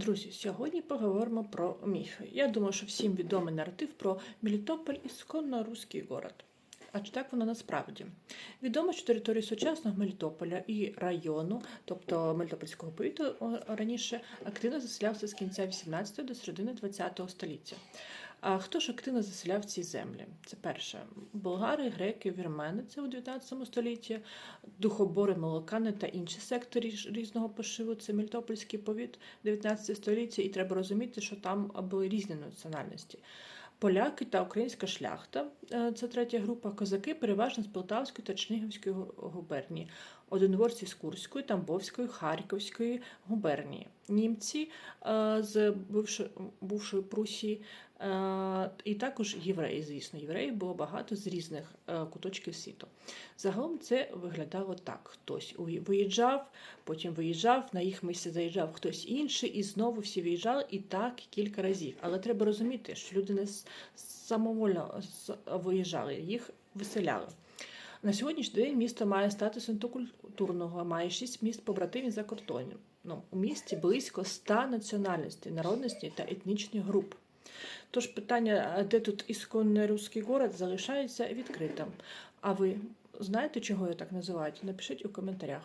Друзі, сьогодні поговоримо про міфи. Я думаю, що всім відомий наратив про Мелітополь ісконно руський город. А чи так воно насправді? Відомо, що території сучасного Мелітополя і району, тобто Мелітопольського повіту, раніше активно заселявся з кінця 18 до середини 20 століття. А хто ж активно заселяв ці землі? Це перше болгари, греки, вірмени, це у 19 столітті, духобори, молокани та інші сектори різного пошиву. Це Мелітопольський повіт 19 століття, і треба розуміти, що там були різні національності. Поляки та українська шляхта, е, це третя група, козаки переважно з Полтавської та Чернігівської губернії, одинворці з Курської, Тамбовської, Харківської губернії, німці е, з бувшої Прусії, е, і також євреї, звісно, євреїв було багато з різних е, куточків світу. Загалом це виглядало так: хтось виїжджав, потім виїжджав, на їх місце заїжджав хтось інший, і знову всі виїжджали, і так кілька разів. Але треба розуміти, що люди не самовольно виїжджали, їх виселяли. На сьогоднішній день місто має статус інтокультурного, має шість міст побратимів за кордоном. Ну, у місті близько ста національностей, народностей та етнічних груп. Тож питання, де тут ісконний руський город, залишається відкритим. А ви знаєте, чого його так називають? Напишіть у коментарях.